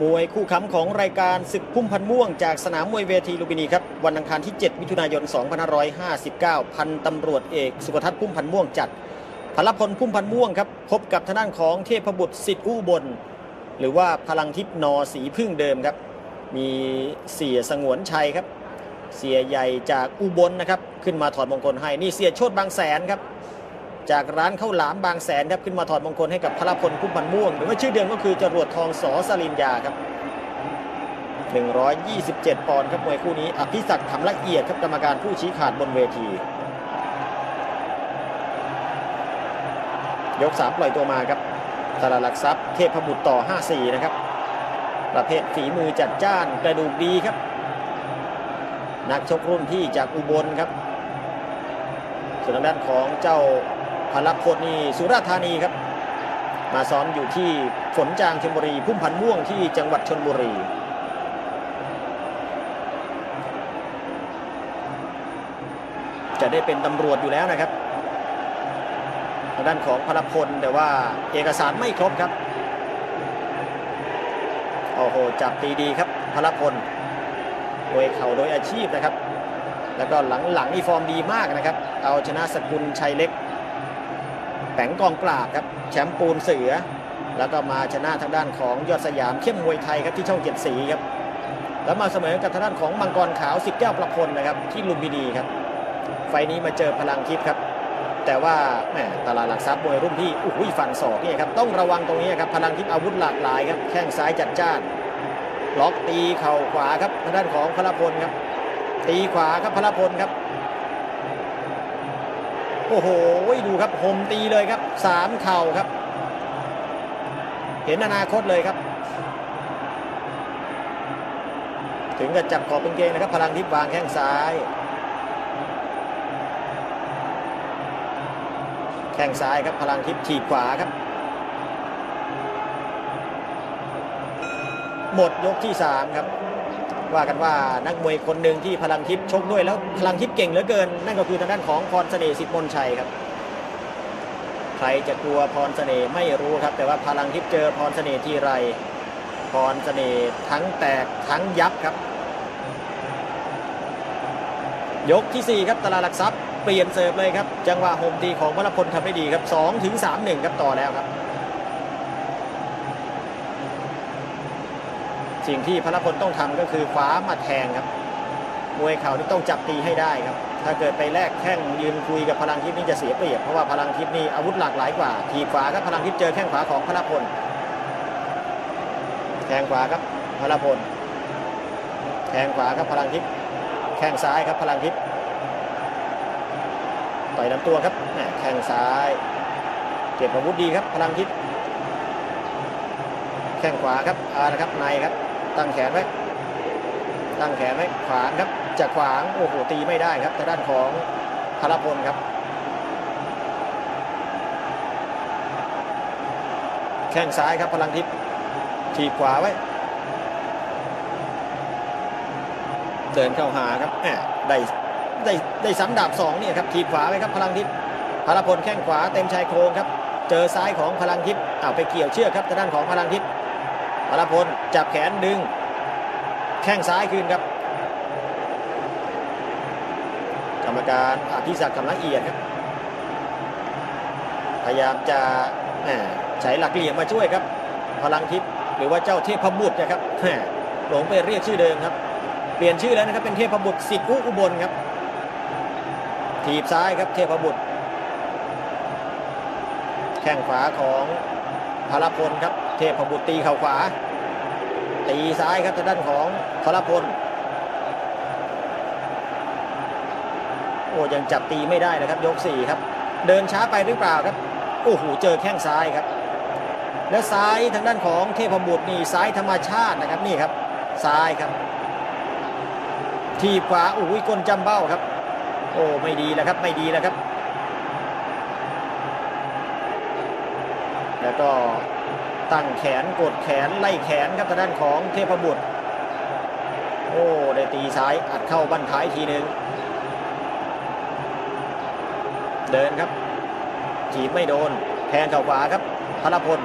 มวยคู่ค้ำของรายการศึกพุ่มพันม่วงจากสนามมวยเวทีลุมพินีครับวันอังคารที่ 7 มิถุนายน 2559 พันตำรวจเอกสุภทัศน์พุ่มพันม่วงจัดพลพลพุ่มพันม่วงครับพบกับทางด้านของเทพบุตรสิทธิ์อู้บน หรือว่าพลังทิพย์นอสีพึ่งเดิมครับ มีเสียสงวนชัยครับ เสียใหญ่จากอุบลนะครับ ขึ้นมาถอดมงคลให้นี่เสียโชดบางแสนครับ จากร้านข้าวหลามบางแสนครับขึ้นมาถอดมงคลให้กับพลพลพุ่มพันม่วง หรือว่าชื่อเดิมก็คือจรวดทองสอสลินยาครับ 127 ปอนด์ครับมวยคู่นี้อภิศักดิ์ทำละเอียดครับกรรมการผู้ชี้ขาดบนเวที ยก 3 ปล่อยตัวมาครับตลาดหลักทรัพย์เทพบุตรต่อ 5-4 นะครับ ประเภทฝีมือจัดจ้านกระดูกดีครับ นักชกรุ่นพี่จากอุบลครับส่วนทางด้านของเจ้า พลพลนี่สุราษฎร์ธานีครับ มาซ้อมอยู่ที่ฝนจางชลบุรี พุ่มพันธ์ม่วงที่จังหวัดชนบุรีจะได้เป็นตำรวจอยู่แล้วนะครับทางด้านของพลพลแต่ว่าเอกสารไม่ครบครับโอ้โหจับตีดีครับพลพลโดยเข่าโดยอาชีพนะครับ แล้วก็หลังๆนี่ฟอร์มดีมากนะครับ เอาชนะสกุลชัยเล็ก แปงกองปราบครับแชมป์ปูนเสือ แล้วก็มาชนะทางด้านของยอดสยามเข้มมวยไทยครับที่ช่องเจ็ดสีครับแล้วมาเสมอกับทางด้านของมังกรขาวสิบแก้วประพลนะครับที่ลุมพินีครับ ไฟนี้มาเจอพลังทิพย์ครับ แต่ว่าแหมตลาดหลักทรัพย์มวยรุ่นพี่อุ้ยฟันศอกนี่ครับต้องระวังตรงนี้ครับพลังทิพย์อาวุธหลากหลายครับแข้งซ้ายจัดจ้านล็อกตีเข่าขวาครับทางด้านของพลพลครับ ตีขวาครับพลพลครับ โอ้โหดูครับหมตีเลยครับสามเข่าครับ เห็นอนาคตเลยครับ ถึงกับจับขอบเป็นเกงนะครับ พลังทิพย์วางแข้งซ้าย แข้งซ้ายครับพลังทิพย์ถีบขวาครับ หมดยกที่3ครับ ว่ากันว่านักมวยคนหนึ่งที่พลังทิพย์ชกด้วยแล้วพลังทิพย์เก่งเหลือเกิน นั่นก็คือทางด้านของพรเสน่ห์สิทธิ์มนชัยครับ ใครจะกลัวพรเสน่ห์ไม่รู้ครับ แต่ว่าพลังทิพย์เจอพรเสน่ห์ที่ไร พรเสน่ห์ทั้งแตกทั้งยับครับ ยกทีสี่4ครับตลาดหลักทรัพย์เปลี่ยนเสิร์ฟเลยครับ จังหวะโฮมตีของพลพลทำได้ดีครับ2ถึง3 1ครับต่อแล้วครับ สิ่งที่พลพลต้องทำก็คือคว้ามาแทงครับ มวยเข่านี่ต้องจับตีให้ได้ครับ ถ้าเกิดไปแลกแข้งยืนคุยกับพลังทิพย์นี่จะเสียเปรียบ เพราะว่าพลังทิพย์นี่อาวุธหลากหลายกว่า ทีขวาครับพลังทิพย์เจอแข้งขวาของพลพล แทงขวาครับพลพล แทงขวาครับพลังทิพย์ แข้งซ้ายครับพลังทิพย์ ต่อยลำตัวครับแหม่แข้งซ้าย เก็บอาวุธดีครับพลังทิพย์ แข้งขวาครับอานะครับในครับ ตั้งแขนไว้ตั้งแขนไว้ขวางครับจะขวางโอ้โหตีไม่ได้ครับทางด้านของพลพลครับ แข้งซ้ายครับพลังทิพย์ถีขวาไว้ เดินเข้าหาครับแหมได้ได้ได้ซ้ำดาบสองเนี่ยครับถีขวาไว้ครับพลังทิพย์พลพลแข้งขวาเต็มชายโครงครับ เจอซ้ายของพลังทิพย์เอาวไปเกี่ยวเชือกครับทางด้านของพลังทิพย์ พลพลจับแขนดึง แข้งซ้ายคืนครับ กรรมการอภิศักดิ์กำลังเอียดครับ พยายามจะใช้หลักเหลี่ยมมาช่วยครับ พลังทิพย์หรือว่าเจ้าเทพบุตรนะครับหลงไปเรียกชื่อเดิมครับ เปลี่ยนชื่อแล้วนะครับเป็นเทพบุตรสิทธุอุบลครับ ถีบซ้ายครับเทพบุตร แข้งขวาของพลพลครับ เทพบุตรตีเข่าขวา ตีซ้ายครับทางด้านของพลพลโอ้ยังจับตีไม่ได้นะครับ ยกสี่ครับ เดินช้าไปหรือเปล่าครับโอ้โหเจอแข้งซ้ายครับ และซ้ายทางด้านของเทพบุตรนี่ซ้ายธรรมชาตินะครับนี่ครับซ้ายครับ ทีขวาโอ้ยก้นจำเบ้าครับ โอ้ไม่ดีแล้วครับไม่ดีแล้วครับ แล้วก็ ตั้งแขนกดแขนไล่แขนครับทางด้านของเทพบุตร โอ้ได้ตีซ้ายอัดเข้าบั้นท้ายทีหนึ่งเดินครับถีบไม่โดนแทงเข่าขวาครับพลพล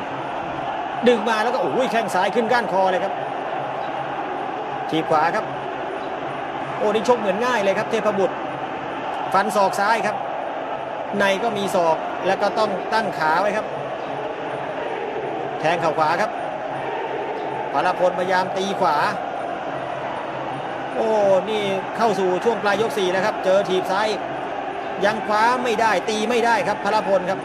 ดึงมาแล้วก็โอ้ยแข้งซ้ายขึ้นก้านคอเลยครับทีบขวาครับ โอ้นี่ชกเหมือนง่ายเลยครับเทพบุตร ฟันศอกซ้ายครับ ในก็มีศอกแล้วก็ต้องตั้งขาไว้ครับ แทงเข่าขวาครับพลพลพยายามตีขวา โอ้ นี่เข้าสู่ช่วงปลายยกสี่แล้วครับ เจอถีบซ้ายยังคว้าไม่ได้ตีไม่ได้ครับพลพลครับ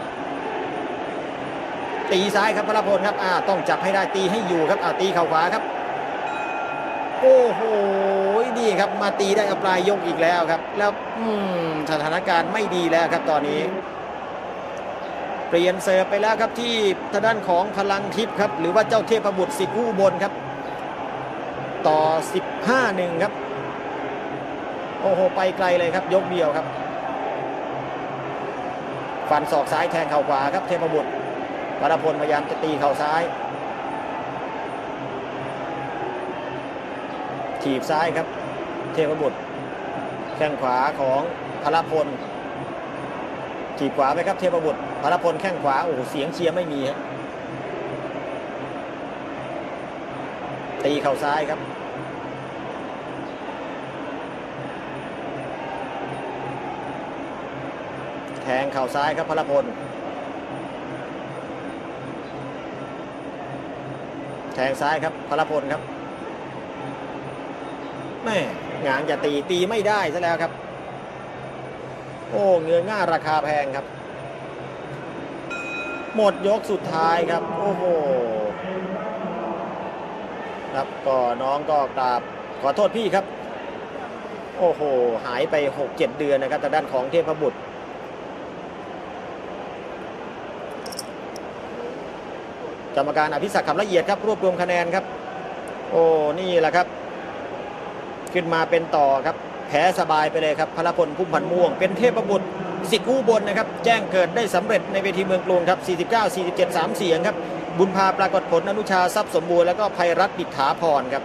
ตีซ้ายครับพลพลครับอ่าต้องจับให้ได้ตีให้อยู่ครับอ่าตีเข่าขวาครับ โอ้โหนี่ครับมาตีได้กับปลายยกอีกแล้วครับ แล้วอืมสถานการณ์ไม่ดีแล้วครับตอนนี้ เปลี่ยนเสิร์ฟไปแล้วครับที่ทางด้านของพลังทิพย์ครับ หรือว่าเจ้าเทพบุตรสิทธิ์ผู้อุบนครับ ต่อ 15หนึ่งครับ โอ้โห ไปไกลเลยครับ ยกเดียวครับ ฟันศอกซ้ายแทงเข่าขวาครับเทพบุตรวรพลพยายามจะตีเข่าซ้ายถีบซ้ายครับ เทพบุตรแข้งขวาของพลพลถีบขวาไปครับเทพบุตร พลพลแข้งขวาโอ้โหเสียงเชียร์ไม่มีฮะตีเข่าซ้ายครับ แทงเข่าซ้ายครับพลพล แทงซ้ายครับพลพลครับแม่งานจะตีตีไม่ได้ซะแล้วครับ โอ้เงือง่าราคาแพงครับ หมดยกสุดท้ายครับ โอ้โหครับก็น้องก็กราบขอโทษพี่ครับ โอ้โห หายไป 6-7 เดือนนะครับทางด้านของเทพบุตรกรรมการอภิศักดิ์คำละเอียดครับ รวบรวมคะแนนครับ โอ้นี่แหละครับ ขึ้นมาเป็นต่อครับ แพ้สบายไปเลยครับพลพลพุ่มพันม่วง เป็นเทพบุตร สิทธิ์กู้บนนะครับ แจ้งเกิดได้สำเร็จในเวทีเมืองกรุงครับ 49 47 3 เสียงครับ บุญพาปรากฏผลอนุชาทรัพย์สมบูรณ์แล้วก็ภัยรัตน์ดิษฐาพรครับ